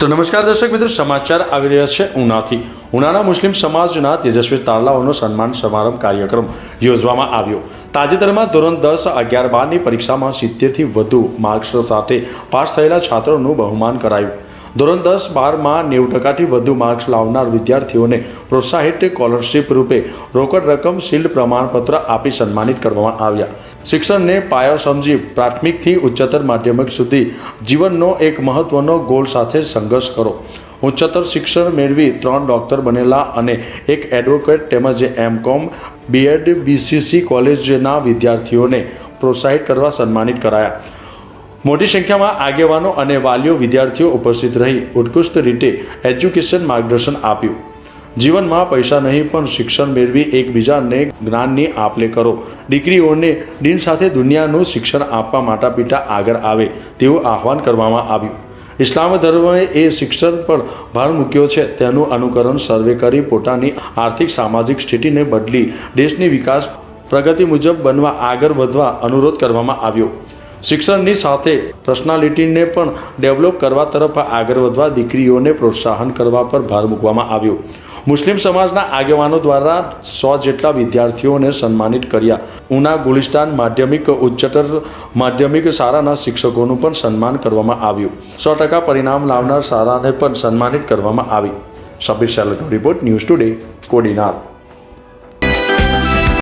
તો નમસ્કાર દર્શક મિત્રો, સમાચાર આવી રહ્યા છે ઉનાથી. ઉનાના મુસ્લિમ સમાજના તેજસ્વી તારલાઓનો સન્માન સમારંભ કાર્યક્રમ યોજવામાં આવ્યો. તાજેતરમાં ધોરણ દસ અગિયાર બારની પરીક્ષામાં સિત્તેરથી વધુ માર્ક્સ સાથે પાસ થયેલા છાત્રોનું બહુમાન કરાયું. ધોરણ દસ બારમાં નેવું ટકાથી વધુ માર્ક્સ લાવનાર વિદ્યાર્થીઓને પ્રોત્સાહિત સ્કોલરશીપ રૂપે રોકડ રકમ શિલ્ડ પ્રમાણપત્ર આપી સન્માનિત કરવામાં આવ્યા. શિક્ષણને પાયો સમજી પ્રાથમિકથી ઉચ્ચતર માધ્યમિક સુધી જીવનનો એક મહત્વનો ગોલ સાથે સંઘર્ષ કરો. ઉચ્ચતર શિક્ષણ મેળવી ત્રણ ડૉક્ટર બનેલા અને એક એડવોકેટ તેમજ એમ કોમ બીએડ બીસીસી કોલેજના વિદ્યાર્થીઓને પ્રોત્સાહિત કરવા સન્માનિત કરાયા. મોટી સંખ્યામાં આગેવાનો અને વાલીઓ વિદ્યાર્થીઓ ઉપસ્થિત રહી ઉત્કૃષ્ટ રીતે એજ્યુકેશન માર્ગદર્શન આપ્યું. જીવનમાં પૈસા નહીં, પણ શિક્ષણ મેળવી એકબીજાને જ્ઞાનની આપલે કરો. દીકરીઓને દિન સાથે દુનિયાનું શિક્ષણ આપવા માતા પિતા આગળ આવે તેવું આહવાન કરવામાં આવ્યું. ઇસ્લામ ધર્મએ એ શિક્ષણ પર ભાર મૂક્યો છે. તેનું અનુકરણ સર્વે કરી પોતાની આર્થિક સામાજિક સ્થિતિને બદલી દેશની વિકાસ પ્રગતિ મુજબ બનવા આગળ વધવા અનુરોધ કરવામાં આવ્યો. શિક્ષણની સાથે પર્સનાલિટીને પણ ડેવલપ કરવા તરફ આગળ વધવા દીકરીઓને પ્રોત્સાહન કરવા પર ભાર મૂકવામાં આવ્યો. મુસ્લિમ સમાજના આગેવાનો દ્વારા સો જેટલા વિદ્યાર્થીઓને સન્માનિત કર્યા. ઉના ગુલિસ્તાન માધ્યમિક, ઉચ્ચતર માધ્યમિક શાળાના શિક્ષકોનું પણ સન્માન કરવામાં આવ્યું. સો ટકા પરિણામ લાવનાર શાળાને પણ સન્માનિત કરવામાં આવી. સબીર સેલનો રિપોર્ટ, ન્યૂઝ ટુડે, કોડીનાર.